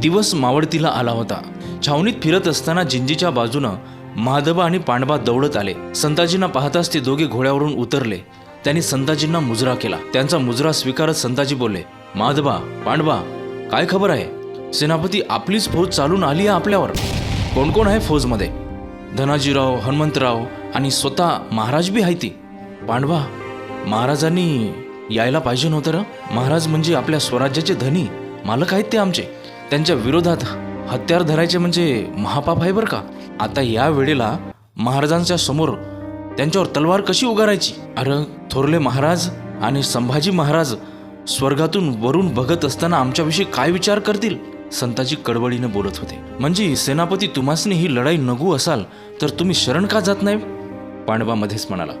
दिवस मावळतीला आला होता. छावणीत फिरत असताना जिंजीच्या बाजूनं महादबा आणि पांडवा दौडत आले. संताजींना पाहताच ते दोघे घोड्यावरून उतरले. त्यांनी संताजींना मुजरा केला. त्यांचा मुजरा स्वीकारत संताजी बोलले महादबा पांडवा काय खबर आहे? सेनापती आपलीच फौज चालून आली आहे आपल्यावर. कोण कोण आहे फौजमध्ये? धनाजीराव हनुमंतराव आणि स्वतः महाराज बी आहे ती. पांडवा महाराजांनी यायला पाहिजे नव्हतं र? महाराज म्हणजे आपल्या स्वराज्याचे धनी. मालक आहेत ते आमचे. त्यांच्या विरोधात हत्यार धरायचे म्हणजे महापाप आहे बरं का? आता या वेळेला महाराजांच्या समोर त्यांच्यावर तलवार कशी उगारायची? अरे थोरले महाराज आणि संभाजी महाराज स्वर्गातून वरून बघत असताना आमच्याविषयी काय विचार करतील? संताजी कडबडीने बोलत होते. म्हणजे सेनापती तुम्हासनी ही लढाई नगू असाल तर तुम्ही शरण का जात नाही? पांडवा मध्येच म्हणाला.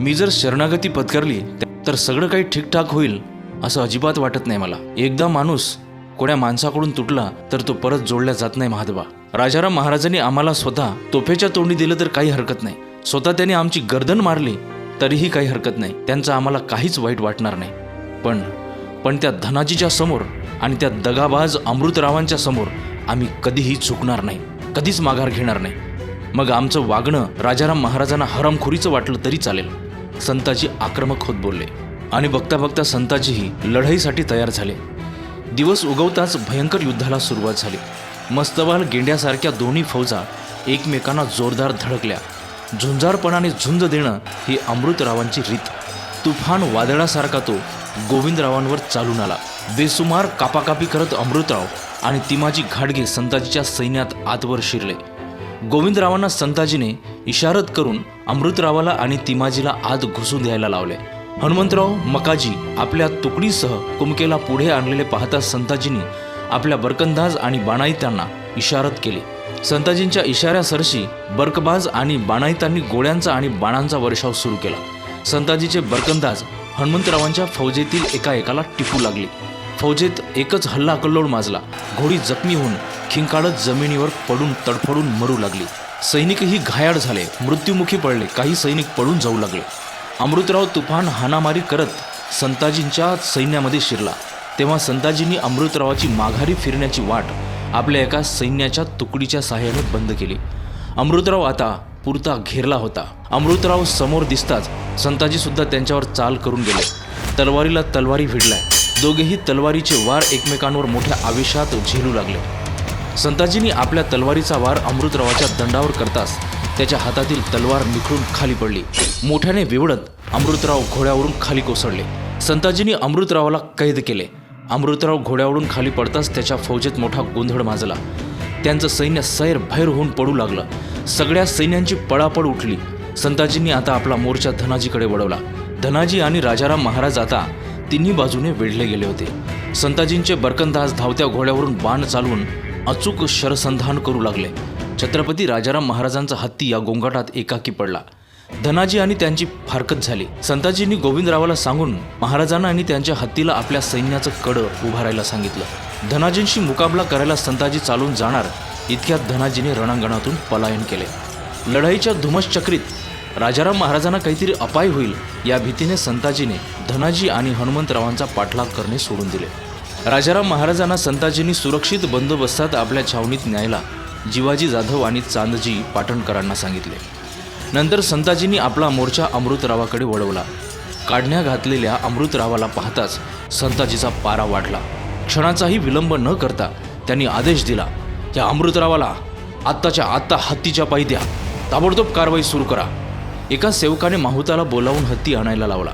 मी जर शरणागती पत्करली तर सगळं काही ठीकठाक होईल असं अजिबात वाटत नाही मला. एकदा माणूस कोण्या माणसाकडून तुटला तर तो परत जोडला जात नाही महादेवा. राजाराम महाराजांनी आम्हाला स्वतः तोफेच्या तोंडी दिलं तर काही हरकत नाही. स्वतः त्यांनी आमची गर्दन मारली तरीही काही हरकत नाही. त्यांचं आम्हाला काहीच वाईट वाटणार नाही. पण पण त्या धनाजीच्या समोर आणि त्या दगाबाज अमृतरावांच्या समोर आम्ही कधीही चुकणार नाही. कधीच माघार घेणार नाही. मग आमचं वागणं राजाराम महाराजांना हरमखोरीचं वाटलं तरी चालेल. संताजी आक्रमक होत बोलले. आणि बघता बघता संताजीही लढाईसाठी तयार झाले. दिवस उगवताच भयंकर युद्धाला सुरुवात झाली. मस्तवाल गेंड्यासारख्या दोन्ही फौजा एकमेकांना जोरदार धडकल्या. झुंजारपणाने झुंज देणं ही अमृतरावांची रीत. तुफान वादळासारखा तो गोविंदरावांवर चालून आला. बेसुमार कापाकापी करत अमृतराव आणि तिमाजी घाडगे संताजीच्या सैन्यात आतवर शिरले. गोविंदरावांना संताजीने इशारत करून अमृतरावाला आणि तिमाजीला आत घुसून द्यायला लावले. हनुमंतराव मकाजी आपल्या तुकडीसह कुमकेला पुढे आणलेले पाहता संताजींनी आपल्या बरकंदाज आणि बाणाईतांना इशारत केली. संताजींच्या इशाऱ्यासरशी बर्कबाज आणि बाणाईतांनी गोळ्यांचा आणि बाणांचा वर्षाव सुरू केला. संताजीचे बरकंदाज हनुमंतरावांच्या फौजेतील एका एकाला टिपू लागले. फौजेत एकच हल्ला कल्लोळ माजला. घोडी जखमी होऊन खिंकाळत जमिनीवर पडून तडफडून मरू लागली. सैनिकही घायाळ झाले. मृत्युमुखी पडले. काही सैनिक पडून जाऊ लागले. अमृतराव तुफान हाणामारी करत संताजींच्या सैन्यामध्ये शिरला. तेव्हा संताजींनी अमृतरावाची माघारी फिरण्याची वाट आपल्या एका सैन्याच्या तुकडीच्या सहाय्याने बंद केली. अमृतराव आता पुरता घेरला होता. अमृतराव समोर दिसताच संताजी सुद्धा त्यांच्यावर चाल करून गेले. तलवारीला तलवारी भिडलाय. दोघेही तलवारीचे वार एकमेकांवर मोठ्या आवेशात झेलू लागले. संताजींनी आपल्या तलवारीचा वार अमृतरावाच्या दंडावर करताच त्याच्या हातातील तलवार निखळून खाली पडली. मोठ्याने विवडत अमृतराव घोड्यावरून खाली कोसळले. संताजींनी अमृतरावाला कैद केले. अमृतराव घोड्यावरून खाली पडताच त्याच्या फौजेत मोठा गोंधळ माजला. त्यांचं सैन्य सैर भैर होऊन पडू लागलं. सगळ्या सैन्यांची पळापळ उठली. संताजींनी आता आपला मोर्चा धनाजीकडे वळवला. धनाजी आणि राजाराम महाराज आता तिन्ही बाजूने वेढले गेले होते. संताजींचे बरकंदाज धावत्या घोड्यावरून बाण चालवून अचूक शरसंधान करू लागले. छत्रपती राजाराम महाराजांचा हत्ती या गोंगाटात एकाकी पडला. धनाजी आणि त्यांची फारकत झाली. संताजींनी गोविंदरावाला सांगून महाराजांना आणि त्यांच्या हत्तीला आपल्या सैन्याचं कडं उभारायला सांगितलं. धनाजींशी मुकाबला करायला संताजी चालून जाणार इतक्यात धनाजीने रणांगणातून पलायन केले. लढाईच्या धुमश्चक्रीत राजाराम महाराजांना काहीतरी अपाय होईल या भीतीने संताजीने धनाजी आणि हनुमंतरावांचा पाठलाग करणे सोडून दिले. राजाराम महाराजांना संताजींनी सुरक्षित बंदोबस्तात आपल्या छावणीत न्यायला जिवाजी जाधव आणि चांदजी पाटणकरांना सांगितले. नंतर संताजींनी आपला मोर्चा अमृतरावाकडे वळवला. काढण्या घातलेल्या अमृतरावाला पाहताच संताजीचा पारा वाढला. क्षणाचाही विलंब न करता त्यांनी आदेश दिला या अमृतरावाला आत्ताच्या आत्ता हत्तीच्या पायी द्या. ताबडतोब कारवाई सुरू करा. एका सेवकाने माहुताला बोलावून हत्ती आणायला लावला.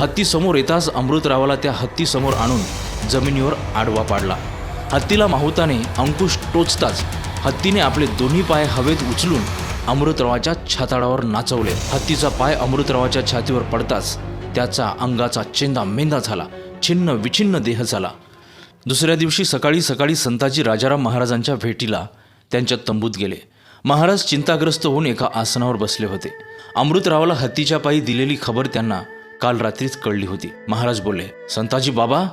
हत्तीसमोर येताच अमृतरावाला त्या हत्तीसमोर आणून जमिनीवर आडवा पाडला. हत्तीला माहुताने अंकुश टोचताच हत्तीने आपले दोन्ही पाय हवेत उचलून अमृतरावाच्या छाताडावर नाचवले. हत्तीचा पाय अमृतरावाच्या छातीवर पडताच त्याचा अंगाचा चेंदा मेंदा झाला. छिन्न विछिन्न देह झाला. दुसऱ्या दिवशी सकाळी सकाळी संताजी राजाराम महाराजांच्या भेटीला त्यांच्या तंबूत गेले. महाराज चिंताग्रस्त होऊन एका आसनावर बसले होते. अमृतरावाला हत्तीच्या पायी दिलेली खबर त्यांना काल रात्रीच कळली होती. महाराज बोलले संताजी बाबा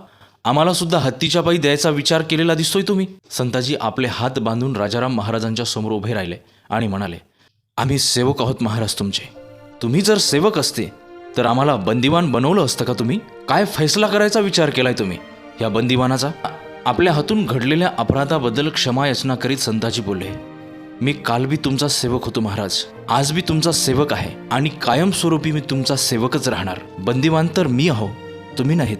आम्हाला सुद्धा हत्तीच्या पायी द्यायचा विचार केलेला दिसतोय तुम्ही. संताजी आपले हात बांधून राजाराम महाराजांच्या समोर उभे राहिले आणि म्हणाले आम्ही सेवक आहोत महाराज तुमचे. तुम्ही जर सेवक असते तर आम्हाला बंदिवान बनवलं असतं का तुम्ही? काय फैसला करायचा विचार केलाय तुम्ही? या बंदिवानाचा आपल्या हातून घडलेल्या अपराधाबद्दल क्षमायाचना करीत संताजी बोलले मी काल बी तुमचा सेवक होतो महाराज. आज बी तुमचा सेवक आहे आणि कायमस्वरूपी मी तुमचा सेवकच राहणार. बंदिवान तर मी आहो तुम्ही नाहीत.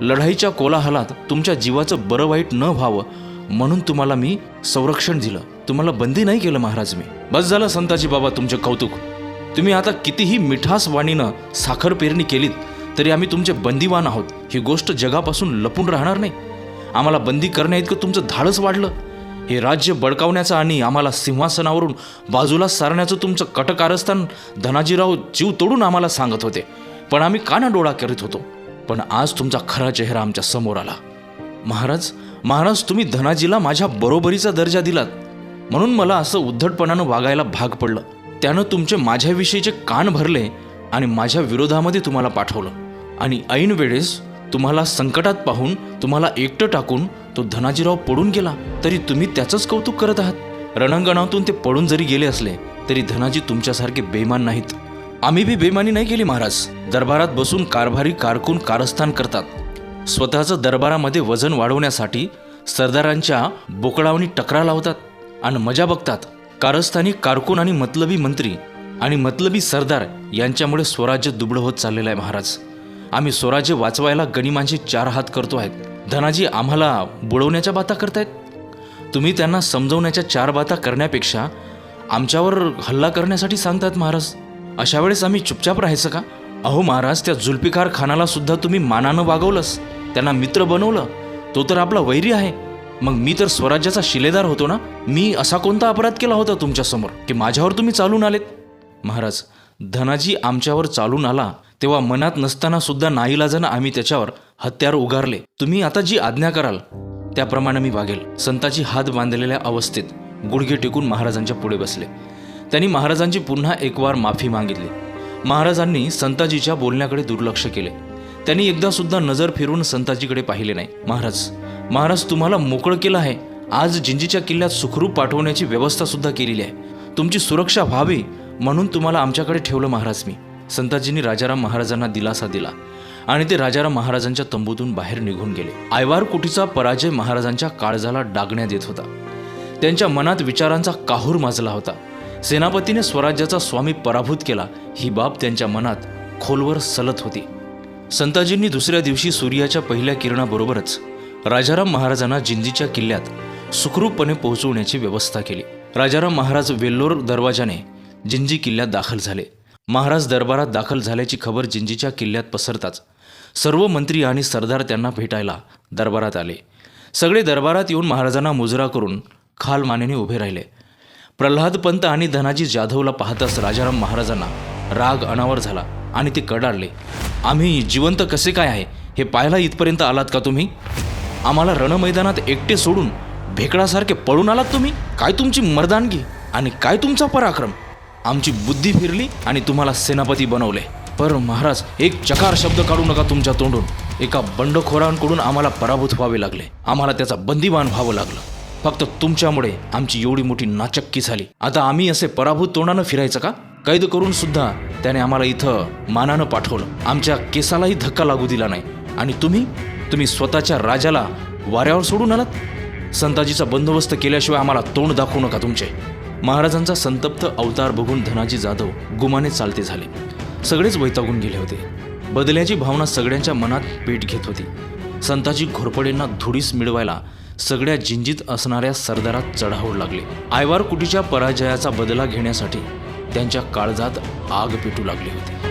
लढाईच्या कोलाहलात तुमच्या जीवाचं बरं वाईट न व्हावं म्हणून तुम्हाला मी संरक्षण दिलं. तुम्हाला बंदी नाही केलं महाराज मी. बस झालं संताजी बाबा तुमचे कौतुक. तुम्ही आता कितीही मिठास वाणीनं साखर पेरणी केलीत तरी आम्ही तुमचे बंदीवान आहोत. ही गोष्ट जगापासून लपून राहणार नाही. आम्हाला बंदी करण्या इतकं तुमचं धाडस वाढलं. हे राज्य बळकावण्याचं आणि आम्हाला सिंहासनावरून बाजूला सारण्याचं तुमचं कटकारस्थान धनाजीराव जीव तोडून आम्हाला सांगत होते. पण आम्ही काना डोळा करीत होतो. पण आज तुमचा खरा चेहरा आमच्यासमोर आला. महाराज महाराज तुम्ही धनाजीला माझ्या बरोबरीचा दर्जा दिलात. म्हणून मला असं उद्धटपणानं वागायला भाग पडलं. त्यानं तुमचे माझ्याविषयीचे कान भरले आणि माझ्या विरोधामध्ये तुम्हाला पाठवलं. आणि ऐन वेळेस तुम्हाला संकटात पाहून तुम्हाला एकटं टाकून तो धनाजीराव पडून गेला. तरी तुम्ही त्याचंच कौतुक करत आहात. रणांगणातून ते पडून जरी गेले असले तरी धनाजी तुमच्यासारखे बेमान नाहीत. आम्ही बी बेमानी नाही केली महाराज. दरबारात बसून कारभारी कारकून कारस्थान करतात. स्वतःचं दरबारामध्ये वजन वाढवण्यासाठी सरदारांच्या बोकडावणी टकरा लावतात आणि मजा बघतात. कारस्थानी कारकून आणि मतलबी मंत्री आणि मतलबी सरदार यांच्यामुळे स्वराज्य दुबळं होत चाललेलं आहे महाराज. आम्ही स्वराज्य वाचवायला गनिमांचे चार हात करतो आहेत. धनाजी आम्हाला बुडवण्याच्या बाता करतायत? तुम्ही त्यांना समजवण्याच्या चार बाता करण्यापेक्षा आमच्यावर हल्ला करण्यासाठी सांगतात महाराज. अशा वेळेस आम्ही चुपचाप राहायचं का? अहो महाराज त्या जुल्फिकार खानाला सुद्धा तुम्ही मानानं वागवलंस. त्यांना मित्र बनवलं. तो तर आपला वैरी आहे. मग मी तर स्वराज्याचा शिलेदार होतो ना? मी असा कोणता अपराध केला होता तुमच्यासमोर की माझ्यावर तुम्ही चालून आलेत? महाराज धनाजी आमच्यावर चालून आला तेव्हा मनात नसताना सुद्धा नाईलाजानं आम्ही त्याच्यावर हत्यार उगारले. तुम्ही आता जी आज्ञा कराल त्याप्रमाणे मी वागेल. संताची हात बांधलेल्या अवस्थेत गुडघे टेकून महाराजांच्या पुढे बसले. त्यांनी महाराजांची पुन्हा एक वार माफी मागितली. महाराजांनी संताजीच्या बोलण्याकडे दुर्लक्ष केले. त्यांनी एकदा सुद्धा नजर फिरून संताजीकडे पाहिले नाही. महाराज महाराज तुम्हाला मोकळं केलं आहे. आज जिंजीच्या किल्ल्यात सुखरूप पाठवण्याची व्यवस्था सुद्धा केलेली आहे. तुमची सुरक्षा व्हावी म्हणून तुम्हाला आमच्याकडे ठेवलं महाराज मी. संताजींनी राजाराम महाराजांना दिलासा दिला आणि ते राजाराम महाराजांच्या तंबूतून बाहेर निघून गेले. आयवार कुटीचा पराजय महाराजांच्या काळजाला डागण्यात येत होता. त्यांच्या मनात विचारांचा काहूर माजला होता. सेनापतीने स्वराज्याचा स्वामी पराभूत केला. ही बाब त्यांच्या मनात खोलवर सलत होती. संताजींनी दुसऱ्या दिवशी सूर्याच्या पहिल्या किरणाबरोबरच राजाराम महाराजांना जिंजीच्या किल्ल्यात सुखरूपपणे पोहोचवण्याची व्यवस्था केली. राजाराम महाराज वेल्लोर दरवाजाने जिंजी किल्ल्यात दाखल झाले. महाराज दरबारात दाखल झाल्याची खबर जिंजीच्या किल्ल्यात पसरताच सर्व मंत्री आणि सरदार त्यांना भेटायला दरबारात आले. सगळे दरबारात येऊन महाराजांना मुजरा करून खाल मानेने उभे राहिले. प्रल्हाद पंत आणि धनाजी जाधवला पाहताच राजाराम महाराजांना राग अनावर झाला आणि ते कडाडले आम्ही जिवंत कसे काय आहे? हे पाहायला इथपर्यंत आलात का तुम्ही? आम्हाला रणमैदानात एकटे सोडून भेकडासारखे पळून आलात तुम्ही? काय तुमची मर्दानगी आणि काय तुमचा पराक्रम? आमची बुद्धी फिरली आणि तुम्हाला सेनापती बनवले. पर महाराज एक चकार शब्द काढू नका तुमच्या तोंडून. एका बंडखोरांकडून आम्हाला पराभूत व्हावे लागले. आम्हाला त्याचा बंदीवान व्हावं लागलं. फक्त तुमच्यामुळे आमची एवढी मोठी नाचक्की झाली. आता आम्ही असे पराभूत तोंडानं फिरायचं का? कैद करून सुद्धा त्याने आम्हाला इथं मानानं पाठवलं. आमच्या केसालाही धक्का लागू दिला नाही. आणि तुम्ही? तुम्ही स्वतःच्या राजाला वाऱ्यावर सोडून आलात? संताजीचा बंदोबस्त केल्याशिवाय आम्हाला तोंड दाखवू नका तुमचे. महाराजांचा संतप्त अवतार बघून धनाजी जाधव गुमाने चालते झाले. सगळेच वैतागून गेले होते. बदल्याची भावना सगळ्यांच्या मनात पेट घेत होती. संताजी घोरपडेंना धुडीस मिळवायला सगळ्या जिंजीत असणाऱ्या सरदारात चढावू लागले. आयवार कुटीच्या पराजयाचा बदला घेण्यासाठी त्यांच्या काळजात आग पेटू लागली होती.